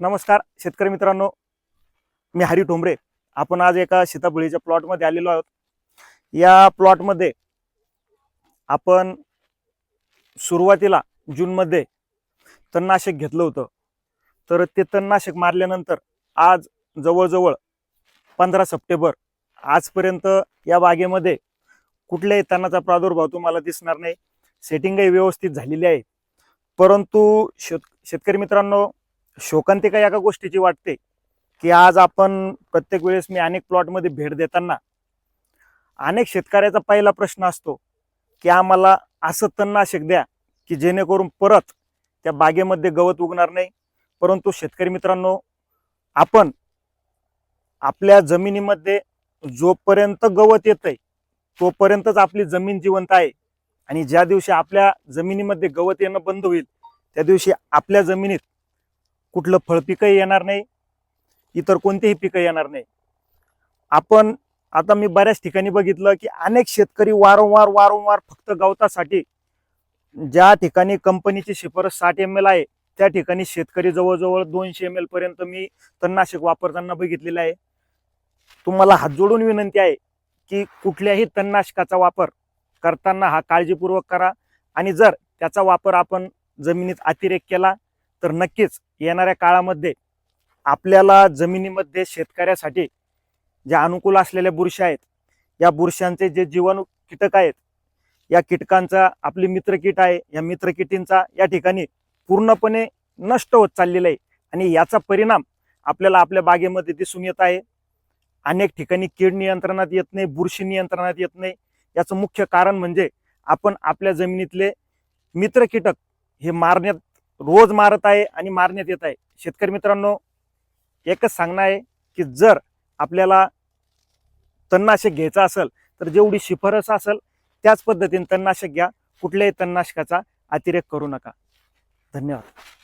नमस्कार शेतकरी मित्रांनो. मी हरी ठोंबरे. आपण आज एका सीताफळीच्या प्लॉटमध्ये आलेलो आहोत. या प्लॉटमध्ये आपण सुरुवातीला जूनमध्ये तणनाशक घेतलं होतं. तर ते तणनाशक मारल्यानंतर आज जवळजवळ पंधरा सप्टेंबर आजपर्यंत या बागेमध्ये कुठल्याही तणाचा प्रादुर्भाव तुम्हाला दिसणार नाही. सेटिंगही व्यवस्थित झालेली आहे. परंतु शेत शेतकरी मित्रांनो शोकांतिका एका गोष्टीची वाटते की आज आपण प्रत्येक वेळेस मी अनेक प्लॉटमध्ये भेट देताना अनेक शेतकऱ्याचा पहिला प्रश्न असतो की आम्हाला असं तणनाशक द्या की जेणेकरून परत त्या बागेमध्ये गवत उगणार नाही. परंतु शेतकरी मित्रांनो आपण आपल्या जमिनीमध्ये जोपर्यंत गवत येतंय तोपर्यंतच आपली जमीन जिवंत आहे. आणि ज्या दिवशी आपल्या जमिनीमध्ये गवत येणं बंद होईल त्या दिवशी आपल्या जमिनीत कुठलं फळपिकही येणार नाही इतर कोणतेही पिकं येणार नाही. आपण आता मी बऱ्याच ठिकाणी बघितलं की अनेक शेतकरी वारंवार वारंवार फक्त गवतासाठी ज्या ठिकाणी कंपनीची शिफारस साठ एम एल आहे त्या ठिकाणी शेतकरी जवळजवळ दोनशे एम एल पर्यंत मी तणनाशक वापरताना बघितलेलं आहे. तुम्हाला हात जोडून विनंती आहे की कुठल्याही तणनाशकाचा वापर करताना हा काळजीपूर्वक करा आणि जर त्याचा वापर आपण जमिनीत अतिरेक केला तर नक्कीच येणाऱ्या काळामध्ये आपल्याला जमिनीमध्ये शेतकऱ्यासाठी ज्या अनुकूल असलेल्या बुरशी आहेत या बुरशांचे जे जीवाणू कीटक आहेत या कीटकांचा आपली मित्र कीट आहे या मित्र किटींचा या ठिकाणी पूर्णपणे नष्ट होत चाललेला आहे. आणि याचा परिणाम आपल्याला आपल्या बागेमध्ये दिसून येत आहे. अनेक ठिकाणी कीड नियंत्रणात येत नाही बुरशी नियंत्रणात येत नाही. याचं मुख्य कारण म्हणजे आपण आपल्या जमिनीतले मित्र कीटक हे मारण्यात रोज मारत आहे आणि मारण्यात येत आहे. शेतकरी मित्रांनो एकच सांगणं आहे की जर आपल्याला तणनाशक घ्यायचं असेल तर जेवढी शिफारस असेल त्याच पद्धतीने तणनाशक घ्या. कुठल्याही तणनाशकाचा अतिरेक करू नका. धन्यवाद.